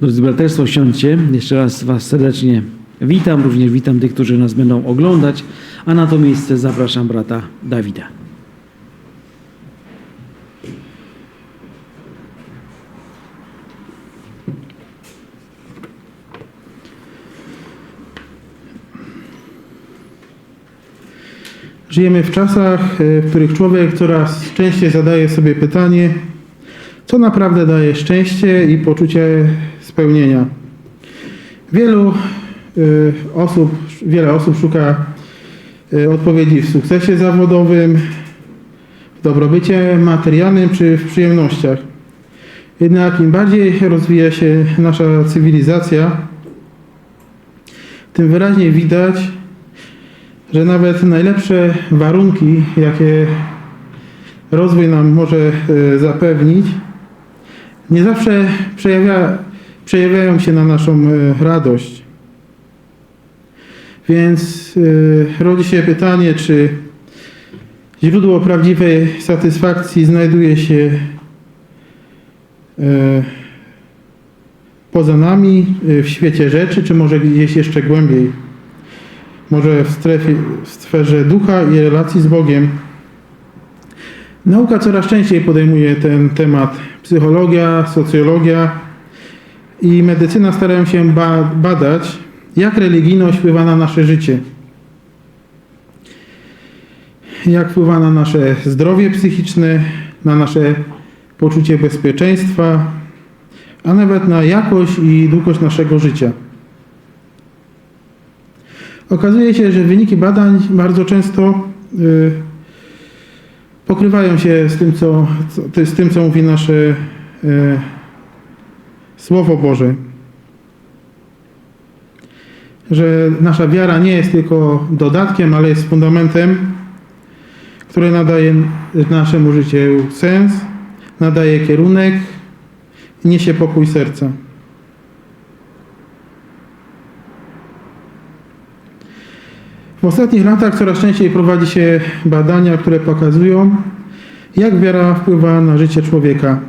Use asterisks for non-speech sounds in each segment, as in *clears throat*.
Drodzy braterstwo, siądźcie. Jeszcze raz Was serdecznie witam. Również witam tych, którzy nas będą oglądać. A na to miejsce zapraszam brata Dawida. Żyjemy w czasach, e, w których człowiek coraz częściej zadaje sobie pytanie, co naprawdę daje szczęście i poczucie spełnienia. Wielu e, osób, wiele osób szuka e, odpowiedzi w sukcesie zawodowym, w dobrobycie materialnym czy w przyjemnościach. Jednak im bardziej rozwija się nasza cywilizacja, tym wyraźniej widać, że nawet najlepsze warunki, jakie rozwój nam może e, zapewnić, nie zawsze przejawia, przejawiają się na naszą e, radość. Więc e, rodzi się pytanie, czy źródło prawdziwej satysfakcji znajduje się e, poza nami, w świecie rzeczy, czy może gdzieś jeszcze głębiej może w, strefie, w sferze ducha i relacji z Bogiem. Nauka coraz częściej podejmuje ten temat. Psychologia, socjologia i medycyna starają się ba badać, jak religijność wpływa na nasze życie. Jak wpływa na nasze zdrowie psychiczne, na nasze poczucie bezpieczeństwa, a nawet na jakość i długość naszego życia. Okazuje się, że wyniki badań bardzo często y, pokrywają się z tym, co, co, z tym, co mówi nasze y, Słowo Boże. Że nasza wiara nie jest tylko dodatkiem, ale jest fundamentem, który nadaje naszemu życiu sens, nadaje kierunek i niesie pokój serca. W ostatnich latach coraz częściej prowadzi się badania, które pokazują, jak wiara wpływa na życie człowieka.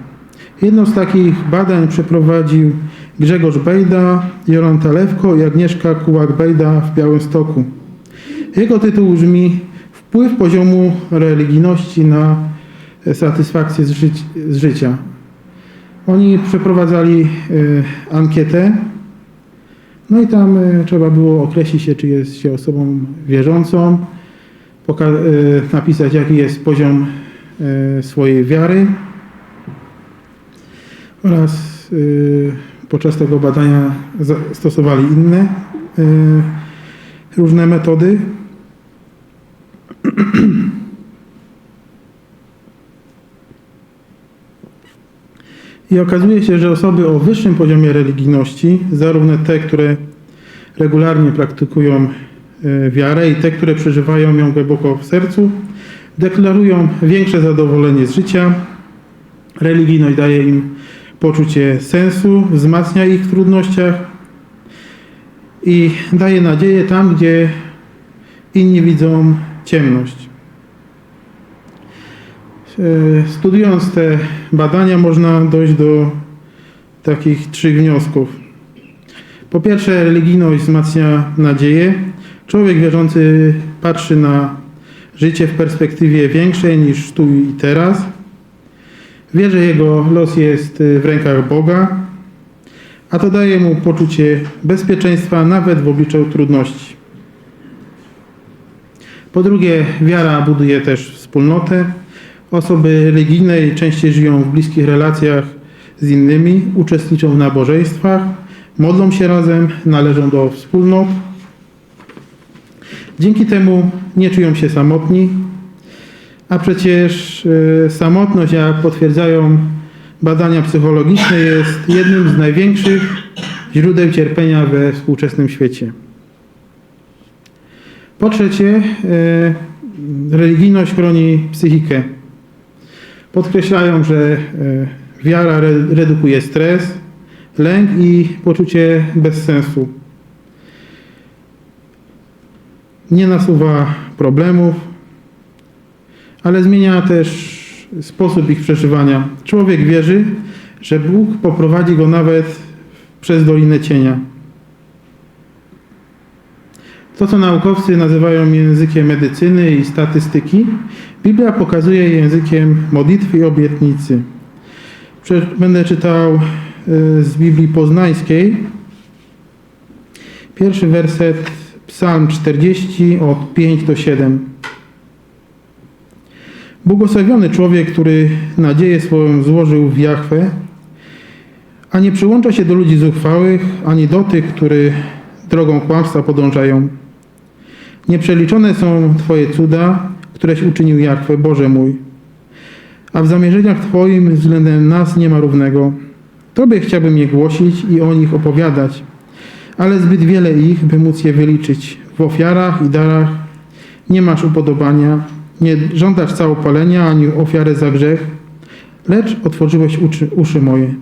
Jedno z takich badań przeprowadził Grzegorz Bejda, Jolanta Lewko i Agnieszka Kułak-Bejda w Białymstoku. Jego tytuł brzmi Wpływ poziomu religijności na satysfakcję z, życia. Oni przeprowadzali y, ankietę no i tam y, trzeba było określić się, czy jest się osobą wierzącą, y, napisać jaki jest poziom y, swojej wiary oraz podczas tego badania stosowali inne różne metody. I okazuje się, że osoby o wyższym poziomie religijności, zarówno te, które regularnie praktykują e, wiarę i te, które przeżywają ją głęboko w sercu, deklarują większe zadowolenie z życia. Religijność daje im poczucie sensu, wzmacnia ich w trudnościach i daje nadzieję tam, gdzie inni widzą ciemność. E, studiując te badania, można dojść do takich trzech wniosków. Po pierwsze, religijność wzmacnia nadzieję. Człowiek wierzący patrzy na życie w perspektywie większej niż tu i teraz. Wie, że jego los jest w rękach Boga, a to daje mu poczucie bezpieczeństwa nawet w obliczu trudności. Po drugie, wiara buduje też wspólnotę. Osoby religijne częściej żyją w bliskich relacjach z innymi, uczestniczą w nabożeństwach, modlą się razem, należą do wspólnot. Dzięki temu nie czują się samotni, a przecież y, samotność, jak potwierdzają badania psychologiczne, jest jednym z największych źródeł cierpienia we współczesnym świecie. Po trzecie, y, religijność chroni psychikę. Podkreślają, że e, wiara redukuje stres, lęk i poczucie bezsensu. Nie nasuwa problemów, ale zmienia też sposób ich przeżywania. Człowiek wierzy, że Bóg poprowadzi go nawet przez Dolinę Cienia. To, co naukowcy nazywają językiem medycyny i statystyki, Biblia pokazuje językiem modlitwy i obietnicy. Będę czytał y, z Biblii Poznańskiej. Pierwszy werset, Psalm 40, od 5 do 7. Błogosławiony człowiek, który nadzieję swoją złożył w Jahwe, a nie przyłącza się do ludzi zuchwałych, ani do tych, którzy drogą kłamstwa podążają. Nieprzeliczone są Twoje cuda, któreś uczynił Jahwe, Boże mój. A w zamierzeniach Twoim względem nas nie ma równego. Tobie chciałbym je głosić i o nich opowiadać, ale zbyt wiele ich, by móc je wyliczyć. W ofiarach i darach nie masz upodobania, nie żądasz całopalenia ani ofiary za grzech, lecz otworzyłeś uszy, uszy moje.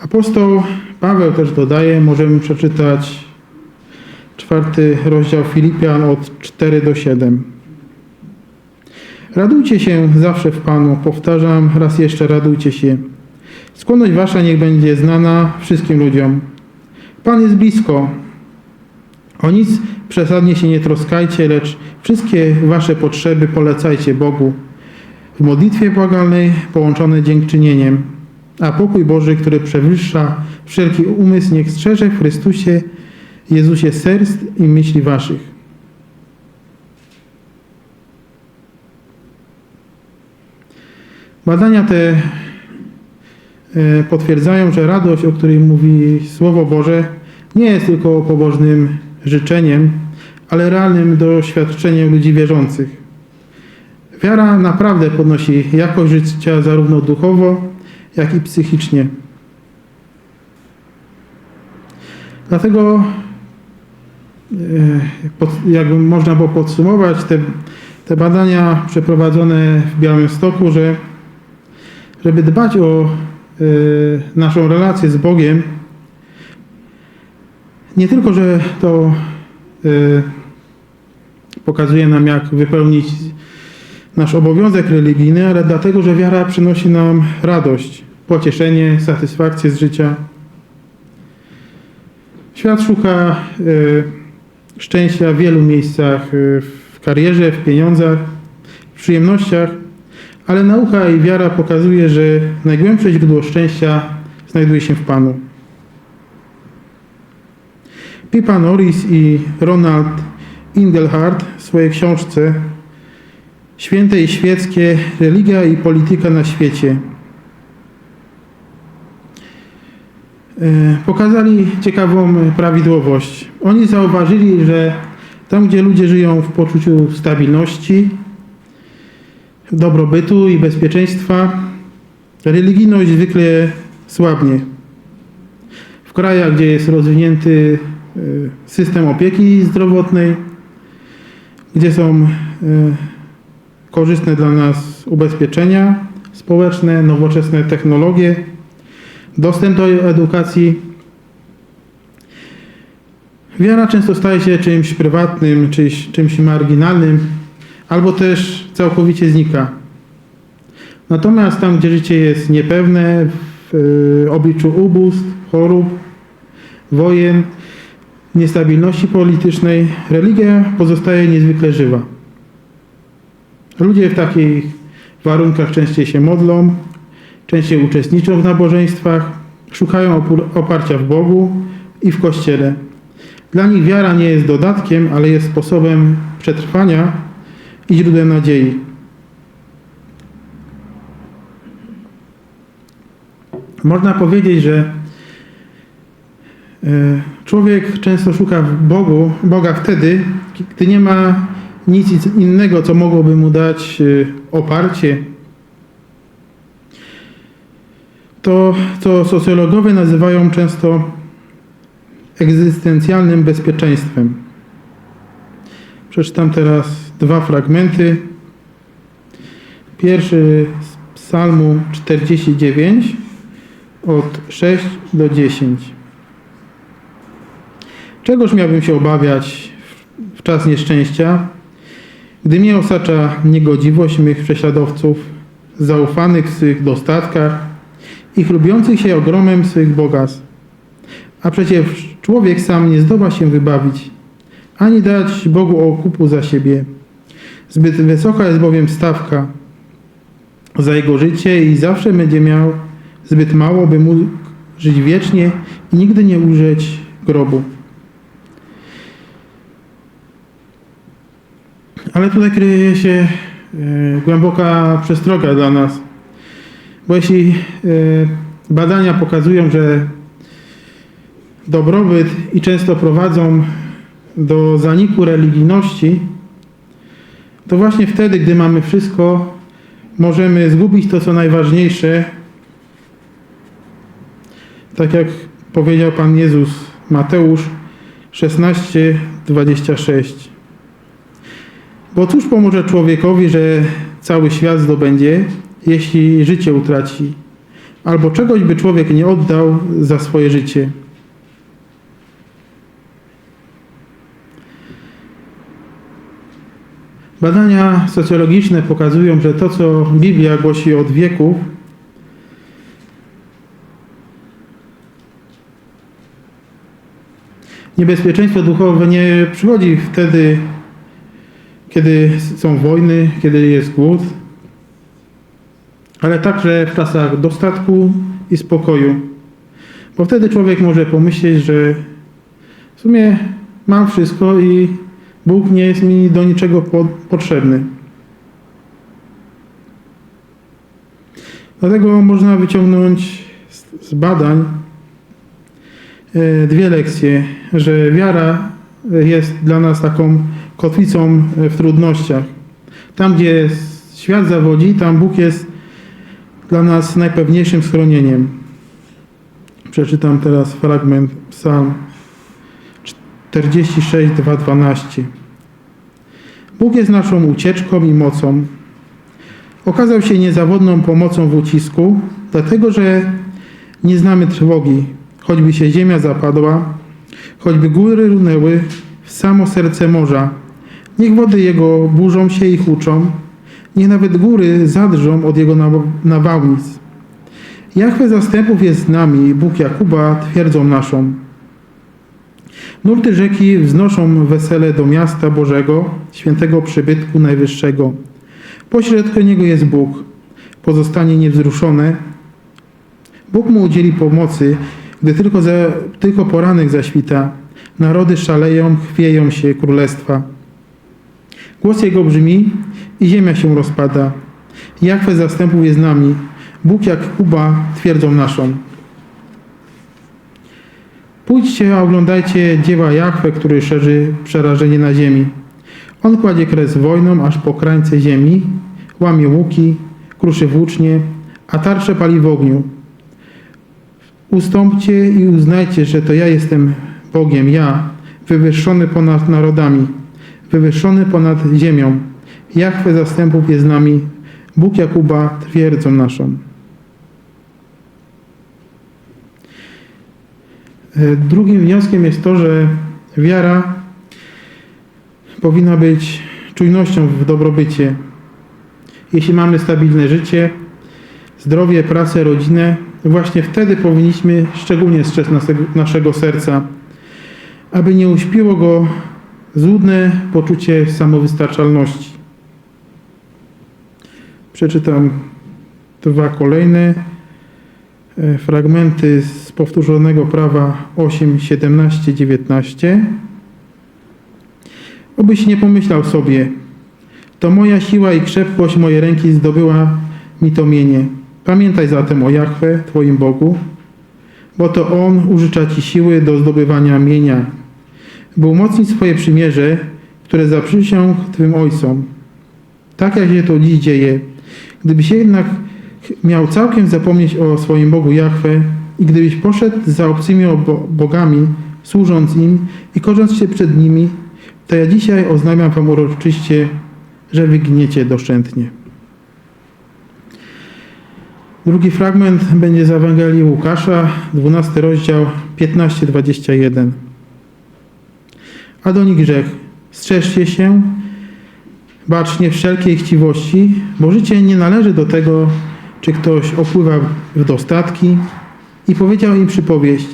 Apostoł Paweł też dodaje, możemy przeczytać czwarty rozdział Filipian od 4 do 7. Radujcie się zawsze w Panu. Powtarzam raz jeszcze, radujcie się. Skłonność wasza niech będzie znana wszystkim ludziom. Pan jest blisko. O nic przesadnie się nie troskajcie, lecz wszystkie wasze potrzeby polecajcie Bogu. W modlitwie błagalnej połączone dziękczynieniem. A pokój Boży, który przewyższa wszelki umysł, niech strzeże w Chrystusie Jezusie serc i myśli waszych. Badania te e, potwierdzają, że radość, o której mówi Słowo Boże, nie jest tylko pobożnym życzeniem, ale realnym doświadczeniem ludzi wierzących. Wiara naprawdę podnosi jakość życia zarówno duchowo, jak i psychicznie. Dlatego, jakby można było podsumować te, te badania przeprowadzone w Białymstoku, że żeby dbać o e, naszą relację z Bogiem, nie tylko, że to e, pokazuje nam, jak wypełnić nasz obowiązek religijny, ale dlatego, że wiara przynosi nam radość, pocieszenie, satysfakcję z życia. Świat szuka y, szczęścia w wielu miejscach, y, w karierze, w pieniądzach, w przyjemnościach, ale nauka i wiara pokazuje, że najgłębsze źródło szczęścia znajduje się w Panu. Pippa Norris i Ronald Inglehart w swojej książce Święte i świeckie religia i polityka na świecie e, pokazali ciekawą prawidłowość. Oni zauważyli, że tam, gdzie ludzie żyją w poczuciu stabilności, dobrobytu i bezpieczeństwa, religijność zwykle słabnie. W krajach, gdzie jest rozwinięty e, system opieki zdrowotnej, gdzie są e, korzystne dla nas ubezpieczenia społeczne, nowoczesne technologie, dostęp do edukacji. Wiara często staje się czymś prywatnym, czymś, czymś marginalnym, albo też całkowicie znika. Natomiast tam, gdzie życie jest niepewne, w y, obliczu ubóstw, chorób, wojen, niestabilności politycznej, religia pozostaje niezwykle żywa. Ludzie w takich warunkach częściej się modlą, częściej uczestniczą w nabożeństwach, szukają oparcia w Bogu i w Kościele. Dla nich wiara nie jest dodatkiem, ale jest sposobem przetrwania i źródłem nadziei. Można powiedzieć, że e, człowiek często szuka Bogu, Boga wtedy, gdy nie ma nic innego, co mogłoby mu dać e, oparcie. To, co socjologowie nazywają często egzystencjalnym bezpieczeństwem. Przeczytam teraz dwa fragmenty. Pierwszy z Psalmu 49 od 6 do 10. Czegoż miałbym się obawiać w- czas nieszczęścia, gdy mnie osacza niegodziwość mych prześladowców, zaufanych w swych dostatkach i chlubiących się ogromem swych bogactw. A przecież człowiek sam nie zdoła się wybawić, ani dać Bogu okupu za siebie. Zbyt wysoka jest bowiem stawka za jego życie i zawsze będzie miał zbyt mało, by mógł żyć wiecznie i nigdy nie ujrzeć grobu. Ale tutaj kryje się e, głęboka przestroga dla nas. Bo jeśli e, badania pokazują, że dobrobyt i często prowadzą do zaniku religijności, to właśnie wtedy, gdy mamy wszystko, możemy zgubić to, co najważniejsze. Tak jak powiedział Pan Jezus, Mateusz 16, 26. Bo cóż pomoże człowiekowi, że cały świat zdobędzie, jeśli życie utraci? Albo czegoś by człowiek nie oddał za swoje życie. Badania socjologiczne pokazują, że to, co Biblia głosi od wieków, niebezpieczeństwo duchowe nie przychodzi wtedy, kiedy są wojny, kiedy jest głód, ale także w czasach dostatku i spokoju. Bo wtedy człowiek może pomyśleć, że w sumie mam wszystko i Bóg nie jest mi do niczego po, potrzebny. Dlatego można wyciągnąć z, badań e, dwie lekcje, że wiara jest dla nas taką kotwicą w trudnościach. Tam, gdzie świat zawodzi, tam Bóg jest dla nas najpewniejszym schronieniem. Przeczytam teraz fragment Psalm 46, 2, 12. Bóg jest naszą ucieczką i mocą. Okazał się niezawodną pomocą w ucisku, dlatego że nie znamy trwogi, choćby się ziemia zapadła, choćby góry runęły w samo serce morza. Niech wody jego burzą się i huczą, niech nawet góry zadrżą od jego naw- nawałnic. Jachwę zastępów jest z nami, Bóg Jakuba twierdzą naszą. Nurty rzeki wznoszą wesele do miasta Bożego, świętego przybytku najwyższego. Pośrodku niego jest Bóg, pozostanie niewzruszone. Bóg mu udzieli pomocy, gdy tylko, za, tylko poranek zaświta. Narody szaleją, chwieją się królestwa. Głos jego brzmi i ziemia się rozpada. Jachwę zastępów jest z nami. Bóg jak Kuba twierdzą naszą. Pójdźcie, a oglądajcie dzieła Jachwę, który szerzy przerażenie na ziemi. On kładzie kres wojnom aż po krańce ziemi, łamie łuki, kruszy włócznie, a tarcze pali w ogniu. Ustąpcie i uznajcie, że to ja jestem Bogiem, ja, wywyższony ponad narodami, wywyższony ponad ziemią. Jachwę zastępów jest z nami, Bóg Jakuba twierdzą naszą. E, Drugim wnioskiem jest to, że wiara powinna być czujnością w dobrobycie. Jeśli mamy stabilne życie, zdrowie, pracę, rodzinę, właśnie wtedy powinniśmy szczególnie strzec naszego, naszego serca, aby nie uśpiło go złudne poczucie samowystarczalności. Przeczytam dwa kolejne e, fragmenty z powtórzonego prawa 8, 17, 19. Obyś nie pomyślał sobie, to moja siła i krzepkość mojej ręki zdobyła mi to mienie. Pamiętaj zatem o Jachwę, Twoim Bogu, bo to On użycza Ci siły do zdobywania mienia, by umocnić swoje przymierze, które zaprzysiągł Twym ojcom. Tak jak się to dziś dzieje. Gdybyś jednak miał całkiem zapomnieć o swoim Bogu Jachwę i gdybyś poszedł za obcymi bogami, służąc im i korząc się przed nimi, to ja dzisiaj oznajmiam wam uroczyście, że wyginiecie doszczętnie. Drugi fragment będzie z Ewangelii Łukasza, 12 rozdział, 15-21. A do nich rzekł, strzeżcie się, bacznie wszelkiej chciwości, bo życie nie należy do tego, czy ktoś opływa w dostatki i powiedział im przypowieść.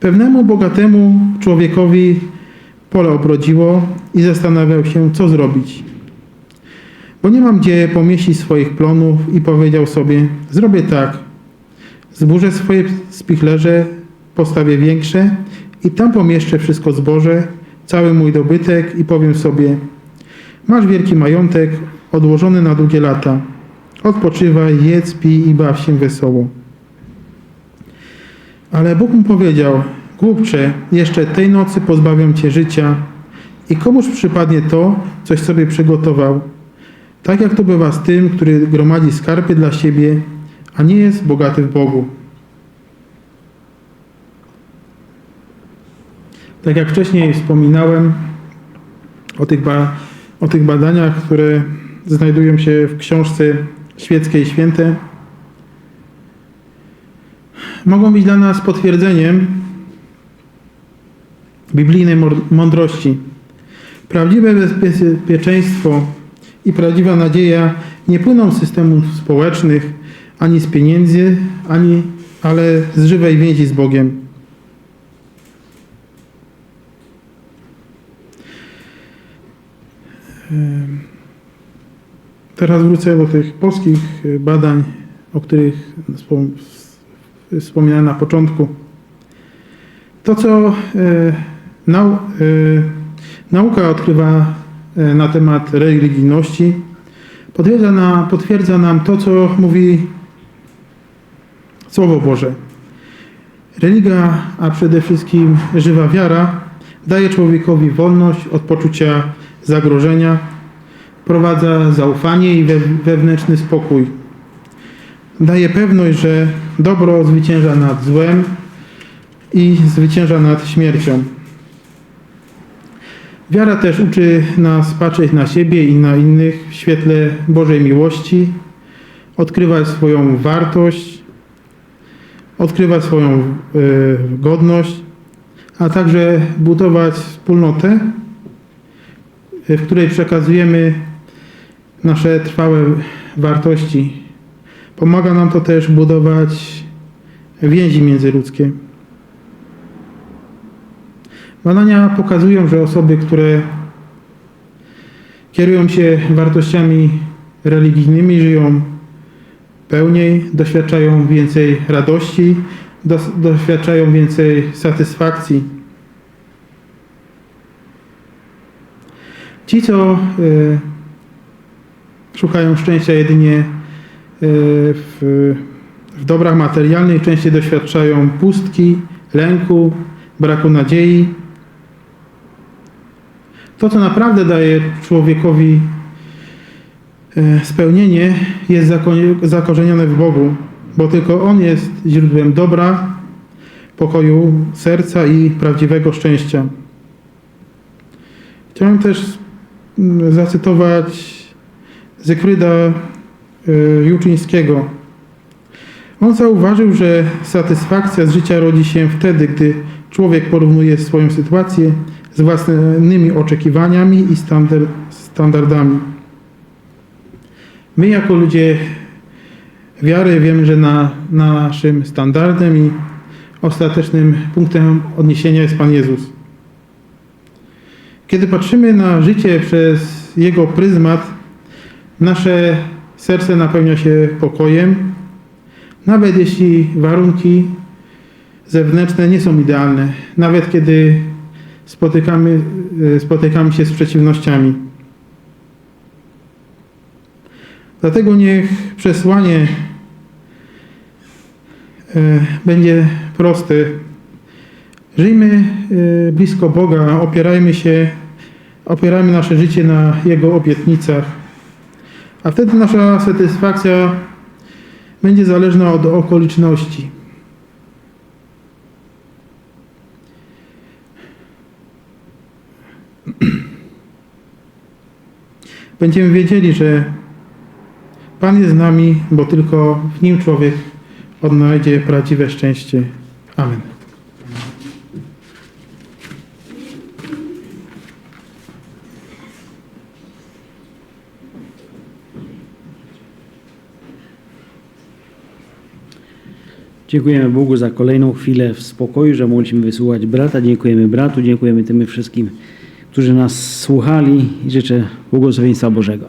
Pewnemu bogatemu człowiekowi pole obrodziło i zastanawiał się, co zrobić. Bo nie mam gdzie pomieścić swoich plonów i powiedział sobie, zrobię tak, zburzę swoje spichlerze, postawię większe i tam pomieszczę wszystko zboże, cały mój dobytek i powiem sobie, masz wielki majątek odłożony na długie lata, odpoczywaj, jedz, pij i baw się wesoło. Ale Bóg mu powiedział, głupcze, jeszcze tej nocy pozbawiam cię życia i komuż przypadnie to, coś sobie przygotował. Tak jak to bywa z tym, który gromadzi skarby dla siebie, a nie jest bogaty w Bogu. Tak jak wcześniej wspominałem o tych, ba- o tych badaniach, które znajdują się w książce Świeckie i Święte, mogą być dla nas potwierdzeniem biblijnej mądrości. Prawdziwe bezpieczeństwo i prawdziwa nadzieja nie płyną z systemów społecznych, ani z pieniędzy, ani, ale z żywej więzi z Bogiem. Teraz wrócę do tych polskich e, badań, o których wspom- wspominałem na początku. To, co e, nau, e, nauka odkrywa na temat religijności, potwierdza, na, potwierdza nam to, co mówi Słowo Boże. Religia, a przede wszystkim żywa wiara, daje człowiekowi wolność od poczucia zagrożenia, wprowadza zaufanie i we, wewnętrzny spokój. Daje pewność, że dobro zwycięża nad złem i zwycięża nad śmiercią. Wiara też uczy nas patrzeć na siebie i na innych w świetle Bożej miłości, odkrywać swoją wartość, odkrywać swoją e, godność, a także budować wspólnotę, w której przekazujemy nasze trwałe wartości. Pomaga nam to też budować więzi międzyludzkie. Badania pokazują, że osoby, które kierują się wartościami religijnymi, żyją pełniej, doświadczają więcej radości, doświadczają więcej satysfakcji. Ci, co y, szukają szczęścia jedynie y, w, w dobrach materialnych, częściej doświadczają pustki, lęku, braku nadziei. To, co naprawdę daje człowiekowi y, spełnienie, jest zakorzenione w Bogu, bo tylko On jest źródłem dobra, pokoju serca i prawdziwego szczęścia. Chciałem też zacytować Zygfryda y, Juczyńskiego. On zauważył, że satysfakcja z życia rodzi się wtedy, gdy człowiek porównuje swoją sytuację z własnymi oczekiwaniami i standard, standardami. My jako ludzie wiary wiemy, że na, naszym standardem i ostatecznym punktem odniesienia jest Pan Jezus. Kiedy patrzymy na życie przez Jego pryzmat, nasze serce napełnia się pokojem, nawet jeśli warunki zewnętrzne nie są idealne, nawet kiedy spotykamy, e, spotykamy się z przeciwnościami. Dlatego niech przesłanie e, będzie proste. Żyjmy e, blisko Boga, opierajmy się, opierajmy nasze życie na Jego obietnicach, a wtedy nasza satysfakcja będzie zależna od okoliczności. *clears throat* Będziemy wiedzieli, że Pan jest z nami, bo tylko w Nim człowiek odnajdzie prawdziwe szczęście. Amen. Dziękujemy Bogu za kolejną chwilę w spokoju, że mogliśmy wysłuchać brata. Dziękujemy bratu, dziękujemy tym wszystkim, którzy nas słuchali i życzę błogosławieństwa Bożego.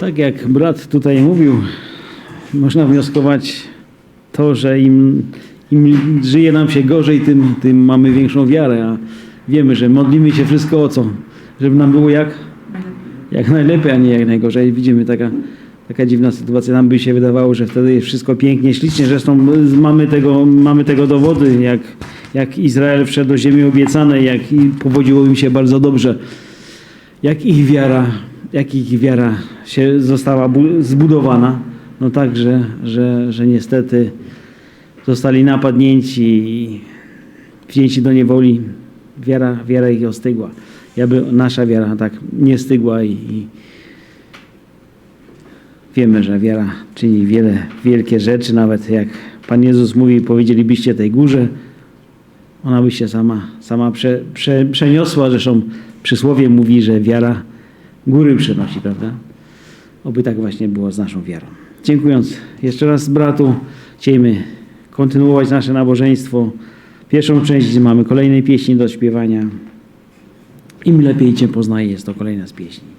Tak jak brat tutaj mówił, można wnioskować to, że im, im żyje nam się gorzej, tym, tym mamy większą wiarę, a wiemy, że modlimy się wszystko o co? Żeby nam było jak? Jak najlepiej, a nie jak najgorzej. Widzimy taka, taka dziwna sytuacja. Nam by się wydawało, że wtedy jest wszystko pięknie, ślicznie. Zresztą mamy tego, mamy tego dowody, jak, jak Izrael wszedł do ziemi obiecanej, jak i powodziło im się bardzo dobrze. Jak ich wiara, jak ich wiara się została bu- zbudowana. No tak, że, że, że niestety zostali napadnięci i wzięci do niewoli. Wiara, wiara ich ostygła. Jakby nasza wiara tak nie stygła i, i wiemy, że wiara czyni wiele, wielkie rzeczy, nawet jak Pan Jezus mówi, powiedzielibyście tej górze, ona by się sama, sama prze, prze, przeniosła. Zresztą przysłowie mówi, że wiara góry przynosi, prawda? Oby tak właśnie było z naszą wiarą. Dziękując jeszcze raz bratu, chcielibyśmy kontynuować nasze nabożeństwo. Pierwszą część, mamy kolejne pieśni do śpiewania. Im lepiej Cię poznaję, jest to kolejna z pieśni.